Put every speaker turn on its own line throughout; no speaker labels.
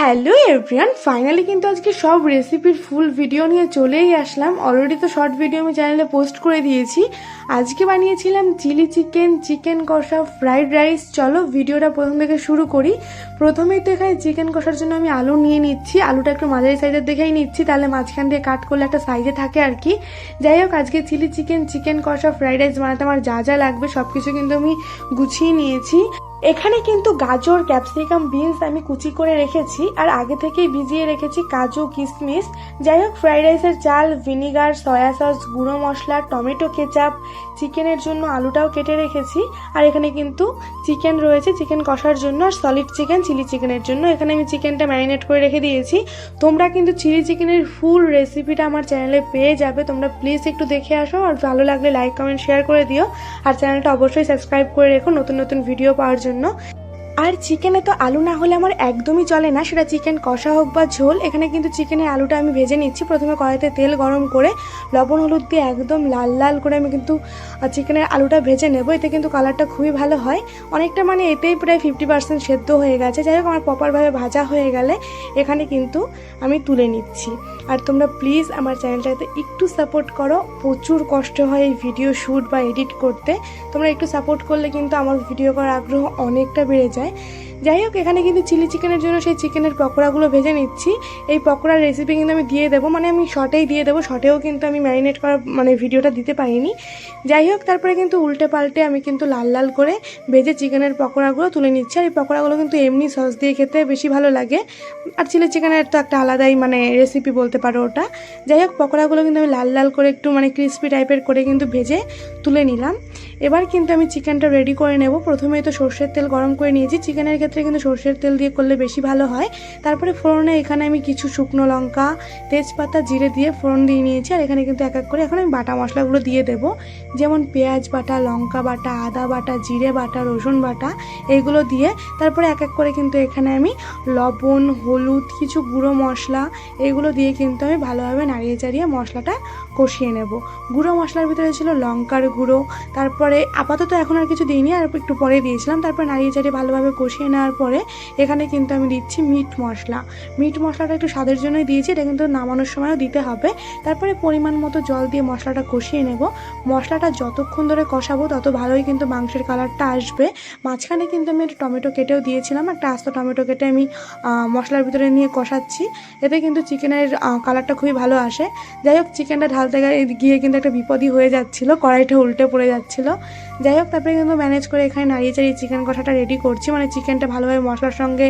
Hello everyone finally কিন্তু আজকে সব রেসিপির ফুল ভিডিও নিয়ে চলেই আসলাম। অলরেডি তো শর্ট ভিডিও আমি চ্যানেলে পোস্ট করে দিয়েছি। আজকে বানিয়েছিলাম চিলি চিকেন চিকেন কষা ফ্রাইড রাইস চলো ভিডিওটা প্রথম থেকে শুরু করি। প্রথমেই তো এখানে চিকেন কষার জন্য আমি আলু নিয়ে নিচ্ছি। আলুটা একটু মাঝারি সাইজের দেখেই নিচ্ছি, তাহলে মাঝখান দিয়ে কাট করলে একটা সাইজে থাকে আর কি। যাই হোক, আজকে চিলি চিকেন চিকেন কষা ফ্রাইড রাইস বানাতে আমার যা যা লাগবে সব কিছু কিন্তু আমি গুছিয়ে নিয়েছি। এখানে কিন্তু গাজর, ক্যাপসিকাম, বিনস আমি কুচি করে রেখেছি আর আগে থেকেই ভিজিয়ে রেখেছি কাজু কিশমিশ যাই হোক, ফ্রাইড রাইসের চাল, ভিনিগার, সয়া সস, গুঁড়ো মশলা, টমেটো কেচাপ, চিকেনের জন্য আলুটাও কেটে রেখেছি। আর এখানে কিন্তু চিকেন রয়েছে, চিকেন কষার জন্য, আর সলিড চিকেন, চিলি চিকেনের জন্য। এখানে আমি চিকেনটা ম্যারিনেট করে রেখে দিয়েছি। তোমরা কিন্তু চিলি চিকেনের ফুল রেসিপিটা আমার চ্যানেলে পেয়ে যাবে। তোমরা প্লিজ একটু দেখে আসো, আর ভালো লাগলে লাইক, কমেন্ট, শেয়ার করে দিও। আর চ্যানেলটা অবশ্যই সাবস্ক্রাইব করে রেখো। নতুন নতুন ভিডিও পাওয়ার জন্য জন্য আর চিকেনে তো আলু না হলে আমার একদমই চলে না। সেটা চিকেন কষা হোক বা ঝোল, এখানে কিন্তু চিকেনের আলুটা আমি ভেজে নিচ্ছি। প্রথমে কড়াইতে তেল গরম করে, লবণ, হলুদ দিয়ে একদম লাল লাল করে আমি কিন্তু চিকেনের আলুটা ভেজে নেব। এতে কিন্তু কালারটা খুবই ভালো হয়। অনেকটা মানে এতেই প্রায় ফিফটি পার্সেন্ট সেদ্ধ হয়ে গেছে। যাই হোক, আমার প্রপারভাবে ভাজা হয়ে গেলে এখানে কিন্তু আমি তুলে নিচ্ছি। আর তোমরা প্লিজ আমার চ্যানেলটাতে একটু সাপোর্ট করো। প্রচুর কষ্ট হয় এই ভিডিও শ্যুট বা এডিট করতে। তোমরা একটু সাপোর্ট করলে কিন্তু আমার ভিডিও করার আগ্রহ অনেকটা বেড়ে যায়। যাই হোক, এখানে কিন্তু চিলি চিকেনের জন্য সেই চিকেনের পকোড়াগুলো ভেজে নিচ্ছি। এই পকোড়ার রেসিপি কিন্তু আমি দিয়ে দেবো মানে আমি শর্টেই দিয়ে দেবো। শর্টেও কিন্তু আমি ম্যারিনেট করা মানে ভিডিওটা দিতে পারিনি। যাই হোক, তারপরে কিন্তু উল্টে পাল্টে আমি কিন্তু লাল লাল করে ভেজে চিকেনের পকোড়াগুলো তুলে নিচ্ছি। আর এই পকোড়াগুলো কিন্তু এমনি সস দিয়ে খেতে বেশি ভালো লাগে। আর চিলি চিকেনের তো একটা আলাদাই মানে রেসিপি বলতে পারো ওটা। যাই হোক, পকোড়াগুলো কিন্তু আমি লাল লাল করে একটু মানে ক্রিস্পি টাইপের করে কিন্তু ভেজে তুলে নিলাম। এবার কিন্তু আমি চিকেনটা রেডি করে নেব। প্রথমেই তো সর্ষের তেল গরম করে নিয়েছি। চিকেনের ক্ষেত্রে কিন্তু সর্ষের তেল দিয়ে করলে বেশি ভালো হয়। তারপরে ফোড়নে এখানে আমি কিছু শুকনো লঙ্কা, তেজপাতা, জিরে দিয়ে ফোড়ন দিয়ে নিয়েছি। আর এখানে কিন্তু এক এক করে এখন আমি বাটা মশলাগুলো দিয়ে দেব। যেমন পেঁয়াজ বাটা, লঙ্কা বাটা, আদা বাটা, জিরে বাটা, রসুন বাটা এইগুলো দিয়ে তারপরে এক এক করে কিন্তু এখানে আমি লবণ, হলুদ, কিছু গুঁড়ো মশলা, এগুলো দিয়ে কিন্তু আমি ভালোভাবে নাড়িয়ে চাড়িয়ে মশলাটা কষিয়ে নেব। গুঁড়ো মশলার ভিতরে ছিল লঙ্কার গুঁড়ো, তারপরে আপাতত এখন আর কিছু দিইনি, আর একটু পরে দিয়েছিলাম। তারপর নাড়িয়ে চাড়িয়ে ভালোভাবে কষিয়ে নেওয়ার পরে এখানে কিন্তু আমি দিচ্ছি মিট মশলা। মিট মশলাটা একটু স্বাদের জন্যই দিয়েছি, এটা কিন্তু নামানোর সময়ও দিতে হবে। তারপরে পরিমাণ মতো জল দিয়ে মশলাটা কষিয়ে নেব। মশলাটা যতক্ষণ ধরে কষাবো, তত ভালোই কিন্তু মাংসের কালারটা আসবে। মাঝখানে কিন্তু আমি একটু টমেটো কেটেও দিয়েছিলাম, একটা আস্ত টমেটো কেটে আমি মশলার ভিতরে নিয়ে কষাচ্ছি। এতে কিন্তু চিকেনের কালারটা খুবই ভালো আসে। যাই হোক, চিকেনটা ঢালতে গিয়ে কিন্তু একটা বিপদই হয়ে যাচ্ছিল, কড়াইটা উল্টে পড়ে যাচ্ছিল। যাই হোক, তারপরে কিন্তু ম্যানেজ করে এখানে নাড়িয়ে চাড়িয়ে চিকেন কষাটা রেডি করছি। মানে চিকেনটা ভালোভাবে মশলার সঙ্গে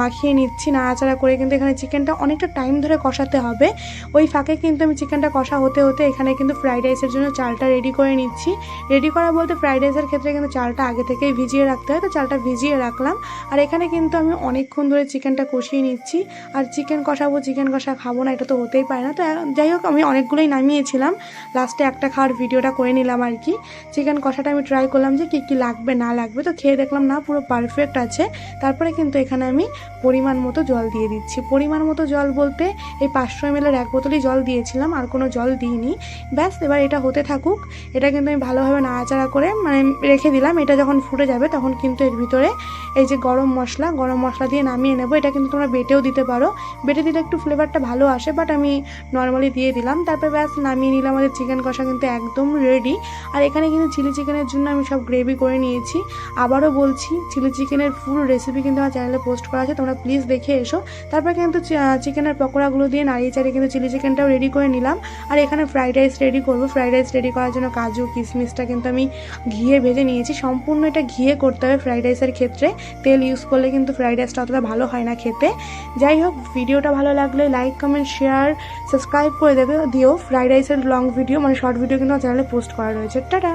মাখিয়ে নিচ্ছি, নাড়াচাড়া করে কিন্তু এখানে চিকেনটা অনেকটা টাইম ধরে কষাতে হবে। ওই ফাঁকে কিন্তু আমি চিকেনটা কষা হতে হতে এখানে কিন্তু ফ্রাইড রাইসের জন্য চালটা রেডি করে নিচ্ছি। রেডি করা বলতে ফ্রাইড রাইসের ক্ষেত্রে কিন্তু চালটা আগে থেকেই ভিজিয়ে রাখতে হয়, তো চালটা ভিজিয়ে রাখলাম। আর এখানে কিন্তু আমি অনেকক্ষণ ধরে চিকেনটা কষিয়ে নিচ্ছি। আর চিকেন কষাবো চিকেন কষা খাব না, এটা তো হতেই পারে না। তো, যাই হোক, আমি অনেকগুলোই নামিয়েছিলাম। লাস্টে একটা খাওয়ার ভিডিওটা করে নিলাম আর কি। চিকেন কষাটা আমি ট্রাই করলাম যে কী কী লাগবে, না লাগবে। তো খেয়ে দেখলাম, না, পুরো পারফেক্ট আছে। তারপরে কিন্তু এখানে আমি পরিমাণ মতো জল দিয়ে দিচ্ছি। পরিমাণ মতো জল বলতে এই পাঁচশো এমএলের এক বোতলই জল দিয়েছিলাম, আর কোনো জল দিইনি। ব্যাস, এবার এটা হতে থাকুক। এটা কিন্তু আমি ভালোভাবে নাড়াচাড়া করে মানে রেখে দিলাম। এটা যখন ফুটে যাবে, তখন কিন্তু এর ভিতরে এই যে গরম মশলা গরম মশলা দিয়ে নামিয়ে নেব। এটা কিন্তু তোমরা বেটেও দিতে পারো। বেটে দিলে একটু ফ্লেভারটা ভালো আসে বাট আমি নর্মালি দিয়ে দিলাম। তারপর ব্যাস, নামিয়ে নিলাম। আমাদের চিকেন কষা কিন্তু একদম রেডি আর এখানে কিন্তু চিলি চিকেনের জন্য আমি সব গ্রেভি করে নিয়েছি। আবারও বলছি, চিলি চিকেনের ফুল রেসিপি কিন্তু আমার চ্যানেলে পোস্ট করা আছে, তোমরা প্লিজ দেখে এসো। তারপর কিন্তু চিকেনের পকোড়াগুলো দিয়ে নাড়িয়ে চাড়িয়ে কিন্তু চিলি চিকেনটাও রেডি করে নিলাম। আর এখানে ফ্রাইড রাইস রেডি করব। ফ্রাইড রাইস রেডি করার জন্য কাজু, কিশমিশটা কিন্তু আমি ঘিয়ে ভেজে নিয়েছি। সম্পূর্ণ এটা ঘিয়ে করতে হবে ফ্রাইড রাইসের ক্ষেত্রে। তেল ইউজ করলে কিন্তু ফ্রাইড রাইসটা অতটা ভালো হয় না খেতে। যাই হোক, ভিডিওটা ভালো লাগলে লাইক কমেন্ট শেয়ার সাবস্ক্রাইব করে দেবে। দিও ফ্রাইড রাইসের লং ভিডিও মানে শর্ট ভিডিও কিন্তু আমার চ্যানেলে পোস্ট করা রয়েছে। টাটা!